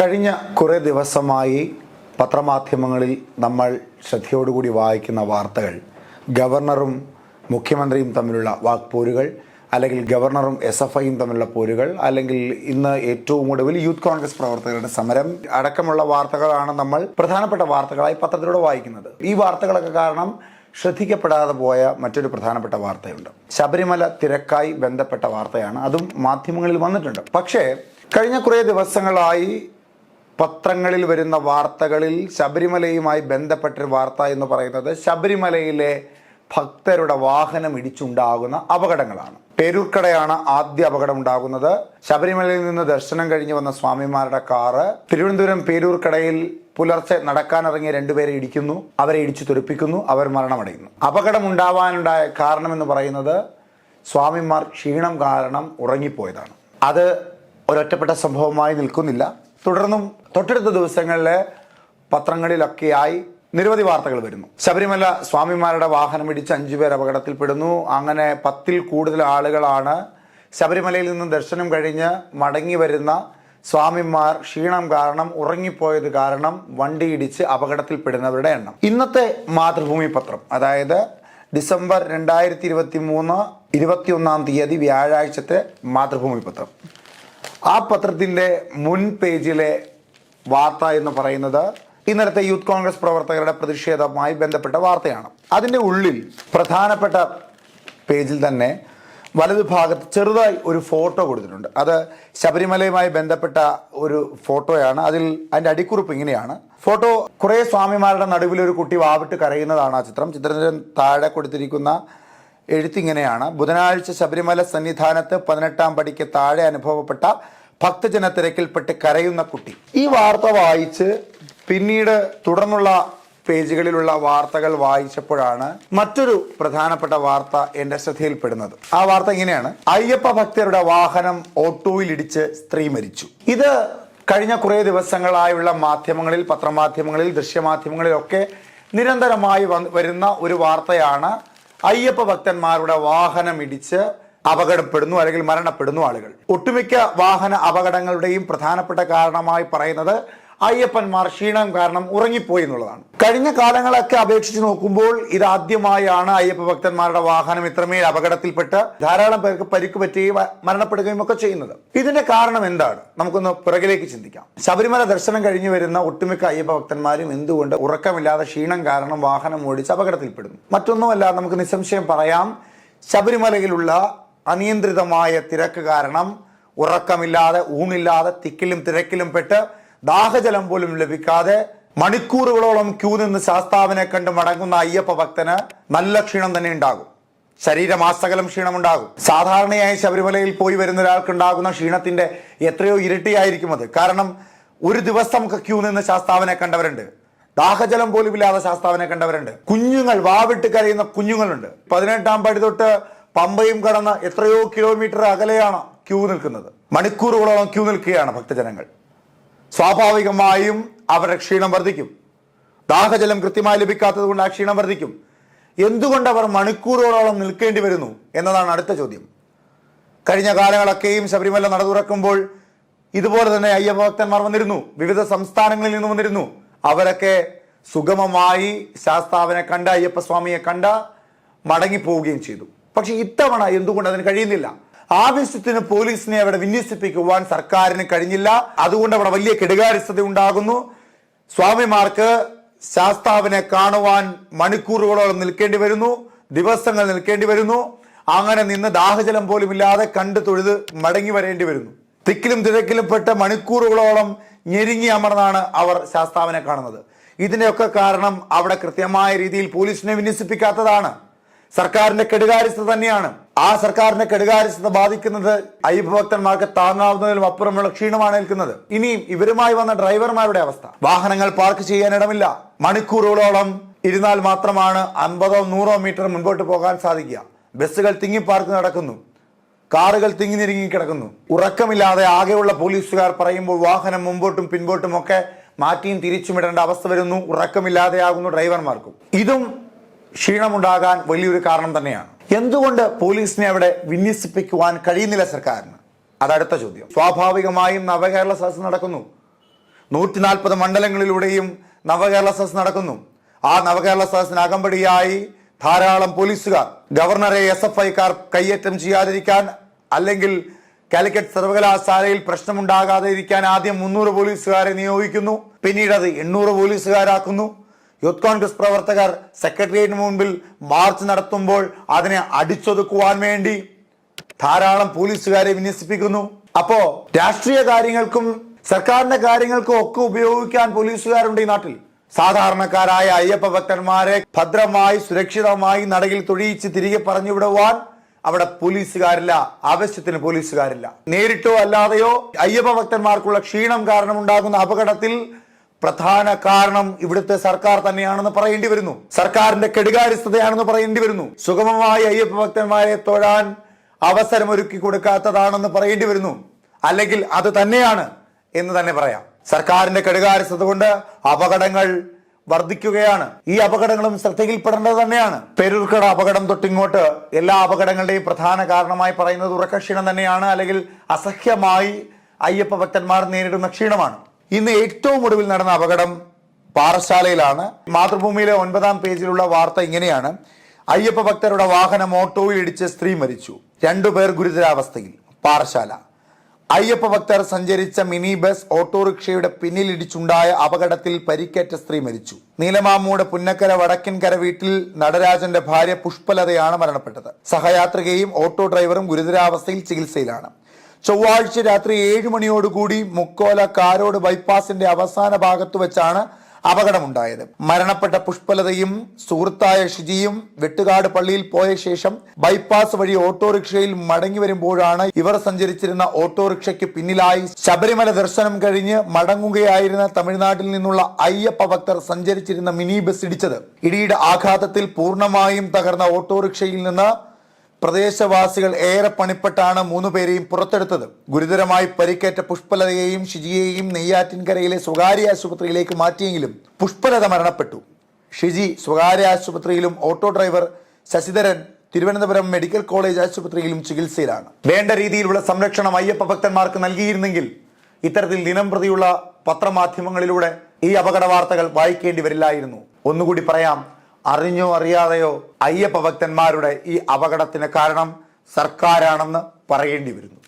കഴിഞ്ഞ കുറേ ദിവസമായി പത്രമാധ്യമങ്ങളിൽ നമ്മൾ ശ്രദ്ധയോടുകൂടി വായിക്കുന്ന വാർത്തകൾ ഗവർണറും മുഖ്യമന്ത്രിയും തമ്മിലുള്ള വാക്പോരുകൾ അല്ലെങ്കിൽ ഗവർണറും എസ് എഫ് ഐയും തമ്മിലുള്ള പോരുകൾ അല്ലെങ്കിൽ ഇന്ന് ഏറ്റവും ഒടുവിൽ യൂത്ത് കോൺഗ്രസ് പ്രവർത്തകരുടെ സമരം. അടക്കമുള്ള വാർത്തകളാണ് നമ്മൾ പ്രധാനപ്പെട്ട വാർത്തകളായി പത്രത്തിലൂടെ വായിക്കുന്നത്. ഈ വാർത്തകളൊക്കെ കാരണം ശ്രദ്ധിക്കപ്പെടാതെ പോയ മറ്റൊരു പ്രധാനപ്പെട്ട വാർത്തയുണ്ട്. ശബരിമല തിരക്കായി ബന്ധപ്പെട്ട വാർത്തയാണ്. അതും മാധ്യമങ്ങളിൽ വന്നിട്ടുണ്ട്. പക്ഷേ കഴിഞ്ഞ കുറേ ദിവസങ്ങളായി പത്രങ്ങളിൽ വരുന്ന വാർത്തകളിൽ ശബരിമലയുമായി ബന്ധപ്പെട്ടൊരു വാർത്ത എന്ന് പറയുന്നത് ശബരിമലയിലെ ഭക്തരുടെ വാഹനം ഇടിച്ചുണ്ടാകുന്ന അപകടങ്ങളാണ്. പേരൂർക്കടയാണ് ആദ്യ അപകടം ഉണ്ടാകുന്നത് ശബരിമലയിൽ നിന്ന് ദർശനം കഴിഞ്ഞ് വന്ന സ്വാമിമാരുടെ കാറ് തിരുവനന്തപുരം പേരൂർക്കടയിൽ പുലർച്ചെ നടക്കാനിറങ്ങിയ രണ്ടുപേരെ ഇടിക്കുന്നു. അവരെ ഇടിച്ചു തെറിപ്പിക്കുന്നു. അവർ മരണമടയുന്നു. അപകടം ഉണ്ടാവാനുണ്ടായ കാരണമെന്ന് പറയുന്നത് സ്വാമിമാർ ക്ഷീണം കാരണം ഉറങ്ങിപ്പോയതാണ്. അത് ഒരൊറ്റപ്പെട്ട സംഭവമായി നിൽക്കുന്നില്ല. തുടർന്നും തൊട്ടടുത്ത ദിവസങ്ങളിലെ പത്രങ്ങളിലൊക്കെയായി നിരവധി വാർത്തകൾ വരുന്നു. ശബരിമല സ്വാമിമാരുടെ വാഹനം ഇടിച്ച് അഞ്ചുപേർ അപകടത്തിൽപ്പെടുന്നു. അങ്ങനെ പത്തിൽ കൂടുതൽ ആളുകളാണ് ശബരിമലയിൽ നിന്ന് ദർശനം കഴിഞ്ഞ് മടങ്ങി വരുന്ന സ്വാമിമാർ ക്ഷീണം കാരണം ഉറങ്ങിപ്പോയത് കാരണം വണ്ടി ഇടിച്ച് അപകടത്തിൽപ്പെടുന്നവരുടെ എണ്ണം. ഇന്നത്തെ മാതൃഭൂമി പത്രം അതായത് ഡിസംബർ രണ്ടായിരത്തി ഇരുപത്തി മൂന്ന് ഇരുപത്തിയൊന്നാം തീയതി വ്യാഴാഴ്ചത്തെ മാതൃഭൂമി പത്രം. ആ പത്രത്തിന്റെ മുൻ പേജിലെ വാർത്ത എന്ന് പറയുന്നത് ഇന്നലത്തെ യൂത്ത് കോൺഗ്രസ് പ്രവർത്തകരുടെ പ്രതിഷേധവുമായി ബന്ധപ്പെട്ട വാർത്തയാണ്. അതിന്റെ ഉള്ളിൽ പ്രധാനപ്പെട്ട പേജിൽ തന്നെ വലതുഭാഗത്ത് ചെറുതായി ഒരു ഫോട്ടോ കൊടുത്തിട്ടുണ്ട്. അത് ശബരിമലയുമായി ബന്ധപ്പെട്ട ഒരു ഫോട്ടോയാണ്. അതിൽ അതിന്റെ അടിക്കുറിപ്പ് ഇങ്ങനെയാണ്. ഫോട്ടോ കുറേ സ്വാമിമാരുടെ നടുവിൽ ഒരു കുട്ടി വാവിട്ട് കരയുന്നതാണ് ആ ചിത്രം. ചിത്രത്തിന് താഴെ കൊടുത്തിരിക്കുന്ന എഴുത്തിങ്ങനെയാണ്. ബുധനാഴ്ച ശബരിമല സന്നിധാനത്ത് പതിനെട്ടാം പടിക്ക് താഴെ അനുഭവപ്പെട്ട ഭക്തജന തിരക്കിൽപ്പെട്ട് കരയുന്ന കുട്ടി. ഈ വാർത്ത വായിച്ച് പിന്നീട് തുടർന്നുള്ള പേജുകളിലുള്ള വാർത്തകൾ വായിച്ചപ്പോഴാണ് മറ്റൊരു പ്രധാനപ്പെട്ട വാർത്ത എന്റെ ശ്രദ്ധയിൽപ്പെടുന്നത്. ആ വാർത്ത ഇങ്ങനെയാണ്. അയ്യപ്പ ഭക്തരുടെ വാഹനം ഓട്ടോയിൽ ഇടിച്ച് സ്ത്രീ മരിച്ചു. ഇത് കഴിഞ്ഞ കുറേ ദിവസങ്ങളായുള്ള മാധ്യമങ്ങളിൽ പത്രമാധ്യമങ്ങളിൽ ദൃശ്യമാധ്യമങ്ങളിലൊക്കെ നിരന്തരമായി വരുന്ന ഒരു വാർത്തയാണ് അയ്യപ്പ ഭക്തന്മാരുടെ വാഹനം ഇടിച്ച് അപകടപ്പെടുന്നു അല്ലെങ്കിൽ മരണപ്പെടുന്നു ആളുകൾ. ഒട്ടുമിക്ക വാഹന അപകടങ്ങളുടെയും പ്രധാനപ്പെട്ട കാരണമായി പറയുന്നത് അയ്യപ്പന്മാർ ക്ഷീണം കാരണം ഉറങ്ങിപ്പോയി എന്നുള്ളതാണ്. കഴിഞ്ഞ കാലങ്ങളൊക്കെ അപേക്ഷിച്ച് നോക്കുമ്പോൾ ഇതാദ്യമായാണ് അയ്യപ്പ ഭക്തന്മാരുടെ വാഹനം ഇത്രമേൽ അപകടത്തിൽപ്പെട്ട് ധാരാളം പേർക്ക് പരിക്ക് പറ്റുകയും മരണപ്പെടുകയും ഒക്കെ ചെയ്യുന്നത്. ഇതിന്റെ കാരണം എന്താണ്? നമുക്കൊന്ന് പുറകിലേക്ക് ചിന്തിക്കാം. ശബരിമല ദർശനം കഴിഞ്ഞു വരുന്ന ഒട്ടുമിക്ക അയ്യപ്പ ഭക്തന്മാരും എന്തുകൊണ്ട് ഉറക്കമില്ലാതെ ക്ഷീണം കാരണം വാഹനം ഓടിച്ച് അപകടത്തിൽപ്പെടുന്നു? മറ്റൊന്നുമല്ല നമുക്ക് നിസ്സംശയം പറയാം. ശബരിമലയിലുള്ള അനിയന്ത്രിതമായ തിരക്ക് കാരണം ഉറക്കമില്ലാതെ ഊണില്ലാതെ തിക്കിലും തിരക്കിലും പെട്ട് ദാഹജലം പോലും ലഭിക്കാതെ മണിക്കൂറുകളോളം ക്യൂ നിന്ന് ശാസ്താവിനെ കണ്ട് മടങ്ങുന്ന അയ്യപ്പ ഭക്തന് നല്ല ക്ഷീണം തന്നെ ഉണ്ടാകും. ശരീരം ശരീരമാസകലം ക്ഷീണമുണ്ടാകും. സാധാരണയായി ശബരിമലയിൽ പോയി വരുന്ന ഒരാൾക്ക് ഉണ്ടാകുന്ന ക്ഷീണത്തിന്റെ എത്രയോ ഇരട്ടിയായിരിക്കും അത്. കാരണം ഒരു ദിവസം ക്യൂ നിന്ന് ശാസ്താവിനെ കണ്ടവരുണ്ട്. ദാഹജലം പോലും ഇല്ലാതെ ശാസ്താവിനെ കണ്ടവരുണ്ട്. കുഞ്ഞുങ്ങൾ വാവിട്ട് കരയുന്ന കുഞ്ഞുങ്ങളുണ്ട്. പതിനെട്ടാം പടി തൊട്ട് പമ്പയും കടന്ന് എത്രയോ കിലോമീറ്റർ അകലെയാണ് ക്യൂ നിൽക്കുന്നത്. മണിക്കൂറുകളോളം ക്യൂ നിൽക്കുകയാണ് ഭക്തജനങ്ങൾ. സ്വാഭാവികമായും അവരുടെ ക്ഷീണം വർദ്ധിക്കും. ദാഹജലം കൃത്യമായി ലഭിക്കാത്തത് കൊണ്ട് ആ ക്ഷീണം വർദ്ധിക്കും. എന്തുകൊണ്ട് അവർ മണിക്കൂറുകളോളം നിൽക്കേണ്ടി വരുന്നു എന്നതാണ് അടുത്ത ചോദ്യം. കഴിഞ്ഞ കാലങ്ങളൊക്കെയും ശബരിമല നട തുറക്കുമ്പോൾ ഇതുപോലെ തന്നെ അയ്യപ്പ ഭക്തന്മാർ വന്നിരുന്നു. വിവിധ സംസ്ഥാനങ്ങളിൽ നിന്ന് വന്നിരുന്നു. അവരൊക്കെ സുഗമമായി ശാസ്താവിനെ കണ്ട അയ്യപ്പസ്വാമിയെ കണ്ട മടങ്ങിപ്പോവുകയും ചെയ്തു. പക്ഷെ ഇത്തവണ എന്തുകൊണ്ട് അതിന് കഴിയുന്നില്ല? ആവശ്യത്തിന് പോലീസിനെ അവിടെ വിന്യസിപ്പിക്കുവാൻ സർക്കാരിന് കഴിഞ്ഞില്ല. അതുകൊണ്ട് അവിടെ വലിയ കെടുകാര്യസ്ഥത ഉണ്ടാകുന്നു. സ്വാമിമാർക്ക് ശാസ്താവിനെ കാണുവാൻ മണിക്കൂറുകളോളം നിൽക്കേണ്ടി വരുന്നു. ദിവസങ്ങൾ നിൽക്കേണ്ടി വരുന്നു. അങ്ങനെ നിന്ന് ദാഹജലം പോലും ഇല്ലാതെ കണ്ടു തൊഴുത് മടങ്ങി വരേണ്ടി വരുന്നു. തിക്കിലും തിരക്കിലും പെട്ട് മണിക്കൂറുകളോളം ഞെരുങ്ങി അമർന്നാണ് അവർ ശാസ്താവിനെ കാണുന്നത്. ഇതിന്റെയൊക്കെ കാരണം അവിടെ കൃത്യമായ രീതിയിൽ പോലീസിനെ വിന്യസിപ്പിക്കാത്തതാണ്. സർക്കാരിന്റെ കെടുകാര്യസ്ഥത തന്നെയാണ്. ആ സർക്കാരിന്റെ കെടുകാര്യസ്ഥത ബാധിക്കുന്നത് അയ്യപ്പ ഭക്തന്മാർക്ക് താങ്ങാവുന്നതിലും അപ്പുറമുള്ള ക്ഷീണമാണ് ഏൽക്കുന്നത്. ഇനിയും ഇവരുമായി വന്ന ഡ്രൈവർമാരുടെ അവസ്ഥ. വാഹനങ്ങൾ പാർക്ക് ചെയ്യാൻ ഇടമില്ല. മണിക്കൂറുകളോളം ഇരുന്നാൽ മാത്രമാണ് അൻപതോ നൂറോ മീറ്റർ മുൻപോട്ട് പോകാൻ സാധിക്കുക. ബസ്സുകൾ തിങ്ങി പാർക്ക് നടക്കുന്നു. കാറുകൾ തിങ്ങി നിരുങ്ങി കിടക്കുന്നു. ഉറക്കമില്ലാതെ ആകെയുള്ള പോലീസുകാർ പറയുമ്പോൾ വാഹനം മുമ്പോട്ടും പിൻപോട്ടും ഒക്കെ മാറ്റിയും തിരിച്ചുമിടേണ്ട അവസ്ഥ വരുന്നു. ഉറക്കമില്ലാതെയാകുന്നു ഡ്രൈവർമാർക്കും. ഇതും ക്ഷീണമുണ്ടാകാൻ വലിയൊരു കാരണം തന്നെയാണ്. എന്തുകൊണ്ട് പോലീസിനെ അവിടെ വിന്യസിപ്പിക്കുവാൻ കഴിയുന്നില്ല സർക്കാരിന്? അതടുത്ത ചോദ്യം. സ്വാഭാവികമായും നവകേരള സദസ് നടക്കുന്നു. നൂറ്റി നാൽപ്പത് മണ്ഡലങ്ങളിലൂടെയും നവകേരള സദസ് നടക്കുന്നു. ആ നവകേരള സദസ്സിന് അകമ്പടിയായി ധാരാളം പോലീസുകാർ ഗവർണറെ എസ് എഫ് ഐക്കാർ കയ്യേറ്റം ചെയ്യാതിരിക്കാൻ അല്ലെങ്കിൽ കാലിക്കറ്റ് സർവകലാശാലയിൽ പ്രശ്നമുണ്ടാകാതെ ഇരിക്കാൻ ആദ്യം മുന്നൂറ് പോലീസുകാരെ നിയോഗിക്കുന്നു. പിന്നീട് അത് എണ്ണൂറ് പോലീസുകാരാക്കുന്നു. യൂത്ത് കോൺഗ്രസ് പ്രവർത്തകർ സെക്രട്ടേറിയറ്റിന് മുൻപിൽ മാർച്ച് നടത്തുമ്പോൾ അതിനെ അടിച്ചൊതുക്കുവാൻ വേണ്ടി ധാരാളം പോലീസുകാരെ വിന്യസിപ്പിക്കുന്നു. അപ്പോ രാഷ്ട്രീയ കാര്യങ്ങൾക്കും സർക്കാരിന്റെ കാര്യങ്ങൾക്കും ഒക്കെ ഉപയോഗിക്കാൻ പോലീസുകാരുണ്ട് ഈ നാട്ടിൽ. സാധാരണക്കാരായ അയ്യപ്പ ഭക്തന്മാരെ ഭദ്രമായി സുരക്ഷിതമായി നടയിൽ തൊഴിയിച്ച് തിരികെ പറഞ്ഞു വിടുവാൻ അവിടെ പോലീസുകാരില്ല ആവശ്യത്തിന് പോലീസുകാരില്ല. നേരിട്ടോ അല്ലാതെയോ അയ്യപ്പ ഭക്തന്മാർക്കുള്ള ക്ഷീണം കാരണമുണ്ടാകുന്ന അപകടത്തിൽ പ്രധാന കാരണം ഇവിടുത്തെ സർക്കാർ തന്നെയാണെന്ന് പറയേണ്ടി വരുന്നു. സർക്കാരിന്റെ കെടുകാര്യസ്ഥതയാണെന്ന് പറയേണ്ടി വരുന്നു. സുഗമമായി അയ്യപ്പ ഭക്തന്മാരെ തൊഴാൻ അവസരമൊരുക്കി കൊടുക്കാത്തതാണെന്ന് പറയേണ്ടി വരുന്നു. അല്ലെങ്കിൽ അത് തന്നെയാണ് എന്ന് തന്നെ പറയാം. സർക്കാരിന്റെ കെടുകാര്യസ്ഥത കൊണ്ട് അപകടങ്ങൾ വർദ്ധിക്കുകയാണ്. ഈ അപകടങ്ങളും ശ്രദ്ധയിൽപ്പെടേണ്ടത് തന്നെയാണ്. പേരൂർക്കട അപകടം തൊട്ടിങ്ങോട്ട് എല്ലാ അപകടങ്ങളുടെയും പ്രധാന കാരണമായി പറയുന്നത് ഉറക്കക്ഷീണം തന്നെയാണ്. അല്ലെങ്കിൽ അസഹ്യമായി അയ്യപ്പ ഭക്തന്മാർ നേരിടുന്ന ക്ഷീണമാണ്. ഇന്ന് ഏറ്റവും ഒടുവിൽ നടന്ന അപകടം പാറശാലയിലാണ്. മാതൃഭൂമിയിലെ ഒൻപതാം പേജിലുള്ള വാർത്ത ഇങ്ങനെയാണ്. അയ്യപ്പ ഭക്തരുടെ വാഹനം ഓട്ടോയിൽ ഇടിച്ച് സ്ത്രീ മരിച്ചു. രണ്ടുപേർ ഗുരുതരാവസ്ഥയിൽ. പാറശാല. അയ്യപ്പ ഭക്തർ സഞ്ചരിച്ച മിനി ബസ് ഓട്ടോറിക്ഷയുടെ പിന്നിലിടിച്ചുണ്ടായ അപകടത്തിൽ പരിക്കേറ്റ സ്ത്രീ മരിച്ചു. നീലമാമൂട് പുന്നക്കര വടക്കൻകര വീട്ടിൽ നടരാജന്റെ ഭാര്യ പുഷ്പലതയാണ് മരണപ്പെട്ടത്. സഹയാത്രികയും ഓട്ടോ ഡ്രൈവറും ഗുരുതരാവസ്ഥയിൽ ചികിത്സയിലാണ്. ചൊവ്വാഴ്ച രാത്രി ഏഴ് മണിയോടുകൂടി മുക്കോല കാരോട് ബൈപ്പാസിന്റെ അവസാന ഭാഗത്ത് വെച്ചാണ് അപകടമുണ്ടായത്. മരണപ്പെട്ട പുഷ്പലതയും സുഹൃത്തായ ഷിജിയും വെട്ടുകാട് പള്ളിയിൽ പോയ ശേഷം ബൈപ്പാസ് വഴി ഓട്ടോറിക്ഷയിൽ മടങ്ങി വരുമ്പോഴാണ് ഇവർ സഞ്ചരിച്ചിരുന്ന ഓട്ടോറിക്ഷയ്ക്ക് പിന്നിലായി ശബരിമല ദർശനം കഴിഞ്ഞ് മടങ്ങുകയായിരുന്ന തമിഴ്നാട്ടിൽ നിന്നുള്ള അയ്യപ്പ ഭക്തർ സഞ്ചരിച്ചിരുന്ന മിനി ബസ് ഇടിച്ചത്. ഇടിയുടെ ആഘാതത്തിൽ പൂർണമായും തകർന്ന ഓട്ടോറിക്ഷയിൽ നിന്ന് പ്രദേശവാസികൾ ഏറെ പണിപ്പെട്ടാണ് മൂന്നുപേരെയും പുറത്തെടുത്തത്. ഗുരുതരമായി പരിക്കേറ്റ പുഷ്പലതയെയും ഷിജിയെയും നെയ്യാറ്റിൻകരയിലെ സ്വകാര്യ ആശുപത്രിയിലേക്ക് മാറ്റിയെങ്കിലും പുഷ്പലത മരണപ്പെട്ടു. ഷിജി സ്വകാര്യ ആശുപത്രിയിലും auto driver Sasidharan Thiruvananthapuram medical college ആശുപത്രിയിലും ചികിത്സയിലാണ്. വേണ്ട രീതിയിലുള്ള സംരക്ഷണം അയ്യപ്പ ഭക്തന്മാർക്ക് നൽകിയിരുന്നെങ്കിൽ ഇത്തരത്തിൽ ദിനം പ്രതിയുള്ള പത്രമാധ്യമങ്ങളിലൂടെ ഈ അപകട വാർത്തകൾ വായിക്കേണ്ടി വരില്ലായിരുന്നു. ഒന്നുകൂടി പറയാം അറിഞ്ഞോ അറിയാതെയോ അയ്യപ്പ ഭക്തന്മാരുടെ ഈ അപകടത്തിന് കാരണം സർക്കാരാണെന്ന് പറയേണ്ടി വരുന്നു.